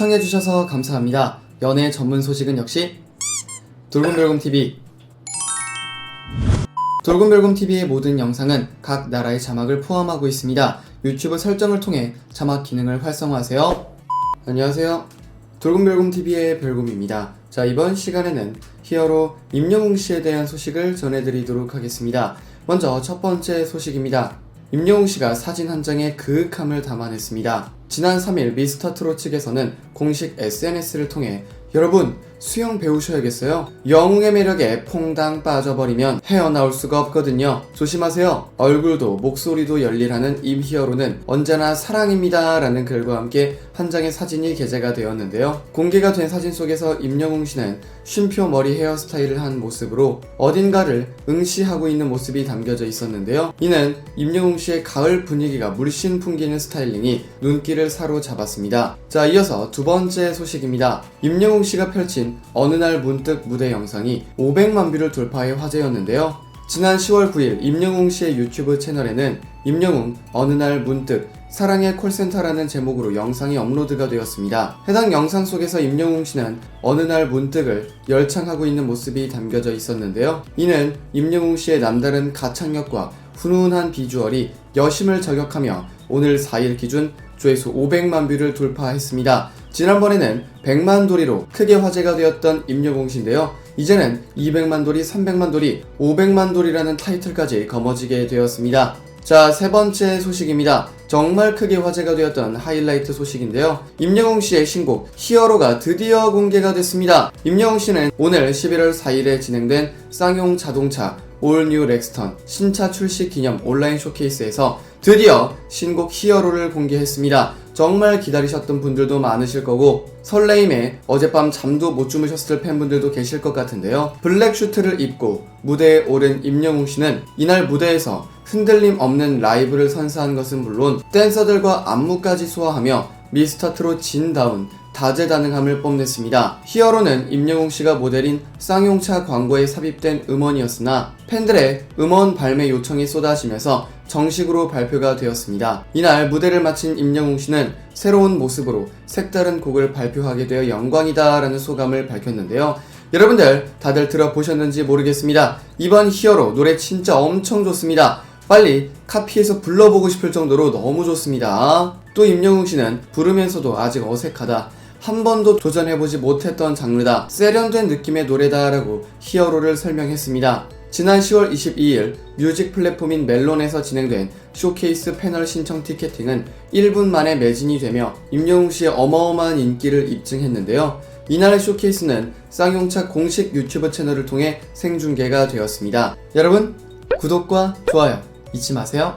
시청해주셔서 감사합니다. 연애 전문 소식은 역시 돌곰돌곰TV 돌곰돌곰TV의 모든 영상은 각 나라의 자막을 포함하고 있습니다. 유튜브 설정을 통해 자막 기능을 활성화하세요. 안녕하세요. 돌곰돌곰TV의 별곰입니다. 자, 이번 시간에는 히어로 임영웅 씨에 대한 소식을 전해드리도록 하겠습니다. 먼저 첫 번째 소식입니다. 임영웅 씨가 사진 한 장에 그윽함을 담아냈습니다. 지난 3일 미스터 트롯 측에서는 공식 SNS를 통해 여러분 수영 배우셔야겠어요. 영웅의 매력에 퐁당 빠져버리면 헤어나올 수가 없거든요. 조심하세요. 얼굴도 목소리도 열일하는 임히어로는 언제나 사랑입니다. 라는 글과 함께 한 장의 사진이 게재가 되었는데요. 공개가 된 사진 속에서 임영웅 씨는 쉼표 머리 헤어스타일을 한 모습으로 어딘가를 응시하고 있는 모습이 담겨져 있었는데요. 이는 임영웅 씨의 가을 분위기가 물씬 풍기는 스타일링이 눈길을 사로잡았습니다. 자, 이어서 두 번째 소식입니다. 임영웅 씨가 펼친 어느 날 문득 무대 영상이 500만 뷰를 돌파해 화제였는데요. 지난 10월 9일 임영웅 씨의 유튜브 채널에는 임영웅 어느 날 문득 사랑의 콜센터라는 제목으로 영상이 업로드가 되었습니다. 해당 영상 속에서 임영웅 씨는 어느 날 문득을 열창하고 있는 모습이 담겨져 있었는데요. 이는 임영웅 씨의 남다른 가창력과 훈훈한 비주얼이 여심을 저격하며 오늘 4일 기준 조회수 500만 뷰를 돌파했습니다. 지난번에는 100만 도리로 크게 화제가 되었던 씨인데요. 이제는 200만 도리, 300만 도리, 500만 도리라는 타이틀까지 거머쥐게 되었습니다. 자, 세 번째 소식입니다. 정말 크게 화제가 되었던 하이라이트 소식인데요. 임영웅 씨의 신곡 히어로가 드디어 공개가 됐습니다. 임영웅 씨는 오늘 11월 4일에 진행된 쌍용 자동차 올뉴 렉스턴 신차 출시 기념 온라인 쇼케이스에서 드디어 신곡 히어로를 공개했습니다. 정말 기다리셨던 분들도 많으실 거고 설레임에 어젯밤 잠도 못 주무셨을 팬분들도 계실 것 같은데요. 블랙 슈트를 입고 무대에 오른 임영웅 씨는 이날 무대에서 흔들림 없는 라이브를 선사한 것은 물론 댄서들과 안무까지 소화하며 미스터 트롯 진다운 다재다능함을 뽐냈습니다. 히어로는 임영웅 씨가 모델인 쌍용차 광고에 삽입된 음원이었으나 팬들의 음원 발매 요청이 쏟아지면서 정식으로 발표가 되었습니다. 이날 무대를 마친 임영웅 씨는 새로운 모습으로 색다른 곡을 발표하게 되어 영광이다라는 소감을 밝혔는데요. 여러분들 다들 들어보셨는지 모르겠습니다. 이번 히어로 노래 진짜 엄청 좋습니다. 빨리 카피해서 불러보고 싶을 정도로 너무 좋습니다. 또 임영웅 씨는 부르면서도 아직 어색하다. 한 번도 도전해보지 못했던 장르다. 세련된 느낌의 노래다라고 히어로를 설명했습니다. 지난 10월 22일 뮤직 플랫폼인 멜론에서 진행된 쇼케이스 패널 신청 티켓팅은 1분 만에 매진이 되며 임영웅 씨의 어마어마한 인기를 입증했는데요. 이날 쇼케이스는 쌍용차 공식 유튜브 채널을 통해 생중계가 되었습니다. 여러분, 구독과 좋아요 잊지 마세요.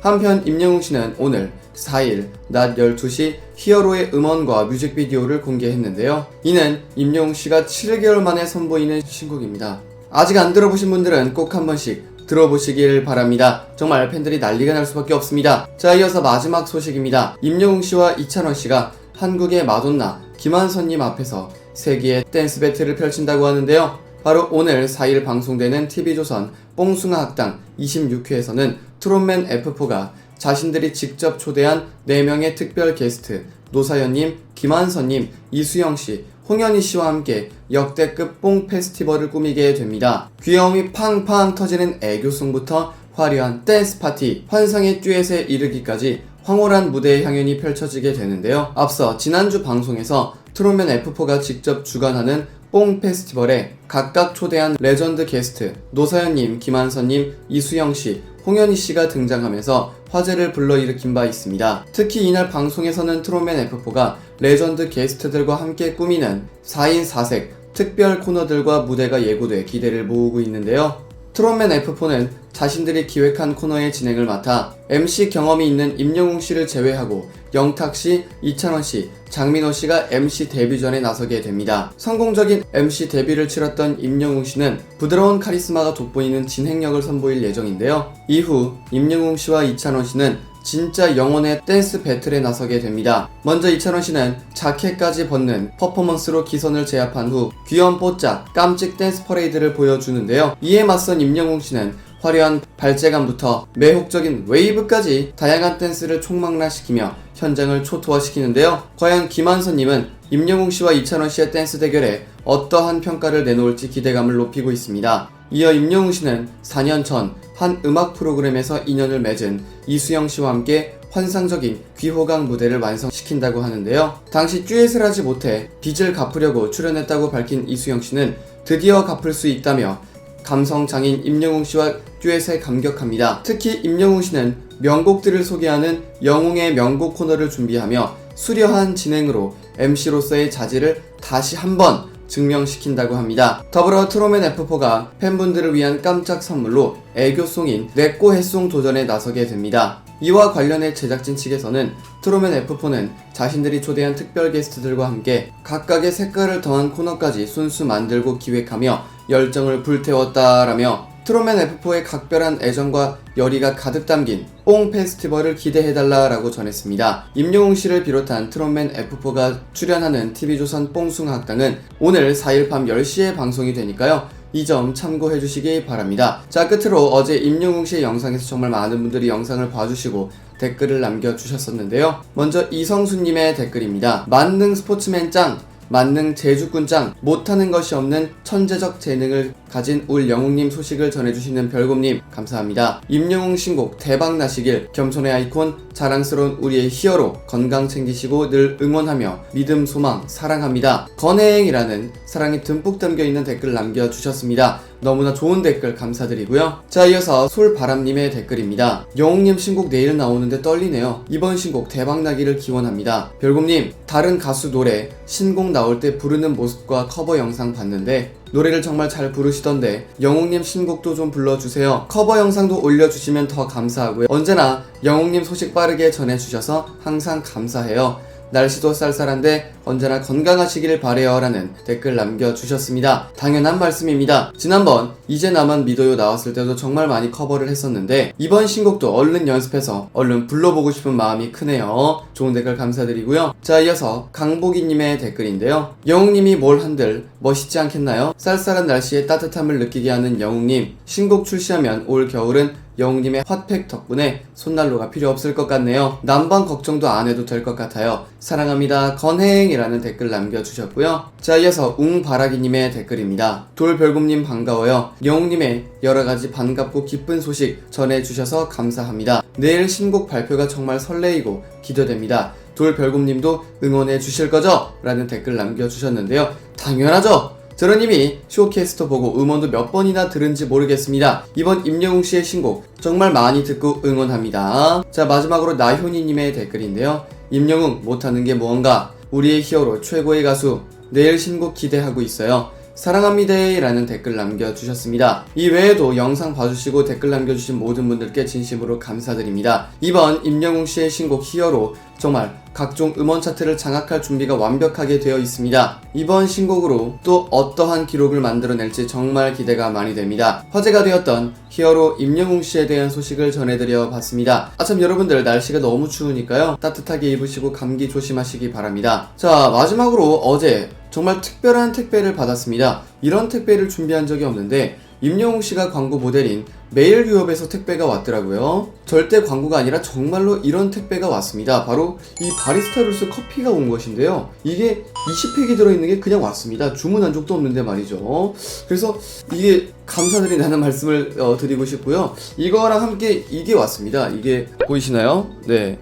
한편 임영웅 씨는 오늘 4일 낮 12시 히어로의 음원과 뮤직비디오를 공개했는데요. 이는 임영웅 씨가 7개월 만에 선보이는 신곡입니다. 아직 안 들어보신 분들은 꼭 한 번씩 들어보시길 바랍니다. 정말 팬들이 난리가 날 수밖에 없습니다. 자, 이어서 마지막 소식입니다. 임영웅 씨와 이찬원 씨가 한국의 마돈나 김한선님 앞에서 세기의 댄스 배틀을 펼친다고 하는데요. 바로 오늘 4일 방송되는 TV조선 뽕숭아 학당 26회에서는 트롯맨 F4가 자신들이 직접 초대한 4명의 특별 게스트 노사연님, 김한선님, 이수영씨, 홍현희 씨와 함께 역대급 뽕 페스티벌을 꾸미게 됩니다. 귀여움이 팡팡 터지는 애교송부터 화려한 댄스 파티, 환상의 듀엣에 이르기까지 황홀한 무대의 향연이 펼쳐지게 되는데요. 앞서 지난주 방송에서 트롯맨 F4가 직접 주관하는 뽕 페스티벌에 각각 초대한 레전드 게스트 노사연님, 김한선님, 이수영씨, 홍현희씨가 등장하면서 화제를 불러일으킨 바 있습니다. 특히 이날 방송에서는 트롯맨 F4가 레전드 게스트들과 함께 꾸미는 4인 4색 특별 코너들과 무대가 예고돼 기대를 모으고 있는데요. 트롯맨 F4는 자신들이 기획한 코너의 진행을 맡아 MC 경험이 있는 임영웅 씨를 제외하고 영탁 씨, 이찬원 씨, 장민호 씨가 MC 데뷔 전에 나서게 됩니다. 성공적인 MC 데뷔를 치렀던 임영웅 씨는 부드러운 카리스마가 돋보이는 진행력을 선보일 예정인데요. 이후 임영웅 씨와 이찬원 씨는 진짜 영혼의 댄스 배틀에 나서게 됩니다. 먼저 이찬원 씨는 자켓까지 벗는 퍼포먼스로 기선을 제압한 후 귀여운 뽀짝 깜찍 댄스 퍼레이드를 보여주는데요. 이에 맞선 임영웅 씨는 화려한 발재간부터 매혹적인 웨이브까지 다양한 댄스를 총망라시키며 현장을 초토화시키는데요. 과연 김한선님은 임영웅 씨와 이찬원 씨의 댄스 대결에 어떠한 평가를 내놓을지 기대감을 높이고 있습니다. 이어 임영웅 씨는 4년 전 한 음악 프로그램에서 인연을 맺은 이수영 씨와 함께 환상적인 귀호강 무대를 완성시킨다고 하는데요. 당시 듀엣을 하지 못해 빚을 갚으려고 출연했다고 밝힌 이수영 씨는 드디어 갚을 수 있다며 감성 장인 임영웅 씨와 듀엣에 감격합니다. 특히 임영웅 씨는 명곡들을 소개하는 영웅의 명곡 코너를 준비하며 수려한 진행으로 MC로서의 자질을 다시 한번 증명시킨다고 합니다. 더불어 트로맨 F4가 팬분들을 위한 깜짝 선물로 애교송인 내꼬 해송 도전에 나서게 됩니다. 이와 관련해 제작진 측에서는 트로맨 F4는 자신들이 초대한 특별 게스트들과 함께 각각의 색깔을 더한 코너까지 순수 만들고 기획하며 열정을 불태웠다라며 트로맨 F4의 각별한 애정과 열의가 가득 담긴 뽕 페스티벌을 기대해달라 라고 전했습니다. 임영웅 씨를 비롯한 트롯맨 F4가 출연하는 TV조선 뽕숭학당은 오늘 4일 밤 10시에 방송이 되니까요. 이 점 참고해 주시기 바랍니다. 자, 끝으로 어제 임영웅 씨의 영상에서 정말 많은 분들이 영상을 봐주시고 댓글을 남겨주셨었는데요. 먼저 이성수님의 댓글입니다. 만능 스포츠맨 짱! 만능 제주꾼 짱! 못하는 것이 없는 천재적 재능을 가진 울 영웅님 소식을 전해주시는 별곰님 감사합니다. 임영웅 신곡 대박 나시길 겸손의 아이콘 자랑스러운 우리의 히어로 건강 챙기시고 늘 응원하며 믿음 소망 사랑합니다. 건행이라는 사랑이 듬뿍 담겨 있는 댓글 남겨주셨습니다. 너무나 좋은 댓글 감사드리고요. 자 이어서 솔바람님의 댓글입니다. 영웅님 신곡 내일 나오는데 떨리네요. 이번 신곡 대박나기를 기원합니다. 별곰님 다른 가수 노래 신곡 나올 때 부르는 모습과 커버 영상 봤는데 노래를 정말 잘 부르시던데 영웅님 신곡도 좀 불러주세요. 커버 영상도 올려주시면 더 감사하고요. 언제나 영웅님 소식 빠르게 전해주셔서 항상 감사해요. 날씨도 쌀쌀한데 언제나 건강하시길 바래요 라는 댓글 남겨주셨습니다. 당연한 말씀입니다. 지난번 이제 나만 믿어요 나왔을 때도 정말 많이 커버를 했었는데 이번 신곡도 얼른 연습해서 얼른 불러보고 싶은 마음이 크네요. 좋은 댓글 감사드리고요. 자 이어서 강보기님의 댓글인데요. 영웅님이 뭘 한들 멋있지 않겠나요? 쌀쌀한 날씨에 따뜻함을 느끼게 하는 영웅님 신곡 출시하면 올 겨울은 영웅님의 핫팩 덕분에 손난로가 필요 없을 것 같네요. 난방 걱정도 안 해도 될 것 같아요. 사랑합니다. 건행이라는 댓글 남겨주셨고요. 자, 이어서 웅바라기님의 댓글입니다. 돌별곰님 반가워요. 영웅님의 여러가지 반갑고 기쁜 소식 전해주셔서 감사합니다. 내일 신곡 발표가 정말 설레이고 기대됩니다. 돌별곰님도 응원해 주실 거죠? 라는 댓글 남겨주셨는데요. 당연하죠! 저런님이 쇼케이스터 보고 음원도 몇 번이나 들은지 모르겠습니다. 이번 임영웅 씨의 신곡 정말 많이 듣고 응원합니다. 자 마지막으로 나효니님의 댓글인데요. 임영웅 못하는 게 무언가 우리의 히어로 최고의 가수 내일 신곡 기대하고 있어요. 사랑합니다라는 댓글 남겨주셨습니다. 이 외에도 영상 봐주시고 댓글 남겨주신 모든 분들께 진심으로 감사드립니다. 이번 임영웅 씨의 신곡 히어로 정말 각종 음원 차트를 장악할 준비가 완벽하게 되어 있습니다. 이번 신곡으로 또 어떠한 기록을 만들어낼지 정말 기대가 많이 됩니다. 화제가 되었던 히어로 임영웅 씨에 대한 소식을 전해드려 봤습니다. 아참 여러분들 날씨가 너무 추우니까요. 따뜻하게 입으시고 감기 조심하시기 바랍니다. 자 마지막으로 어제 정말 특별한 택배를 받았습니다. 이런 택배를 준비한 적이 없는데 임영웅 씨가 광고 모델인 메일유업에서 택배가 왔더라고요. 절대 광고가 아니라 정말로 이런 택배가 왔습니다. 바로 이 바리스타루스 커피가 온 것인데요. 이게 20팩이 들어있는 게 그냥 왔습니다. 주문한 적도 없는데 말이죠. 그래서 이게 감사드린다는 말씀을 어, 드리고 싶고요. 이거랑 함께 이게 왔습니다. 이게 보이시나요? 네.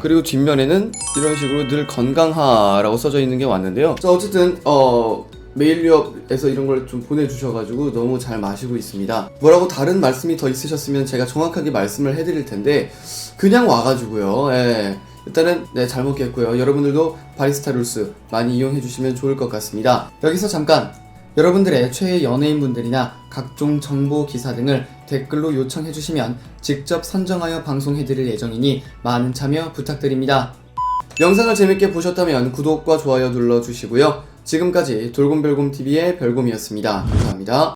그리고 뒷면에는 이런 식으로 늘 건강하라고 써져 있는 게 왔는데요. 자, 어쨌든 어 메일 유업에서 이런 걸 좀 보내주셔가지고 너무 잘 마시고 있습니다. 뭐라고 다른 말씀이 더 있으셨으면 제가 정확하게 말씀을 해드릴 텐데 그냥 와가지고요. 예. 일단은 네, 잘 먹겠고요. 여러분들도 바리스타 룰스 많이 이용해 주시면 좋을 것 같습니다. 여기서 잠깐 여러분들의 최애 연예인분들이나 각종 정보 기사 등을 댓글로 요청해 주시면 직접 선정하여 방송해 드릴 예정이니 많은 참여 부탁드립니다. 영상을 재밌게 보셨다면 구독과 좋아요 눌러 주시고요. 지금까지 돌곰별곰TV의 별곰이었습니다. 감사합니다.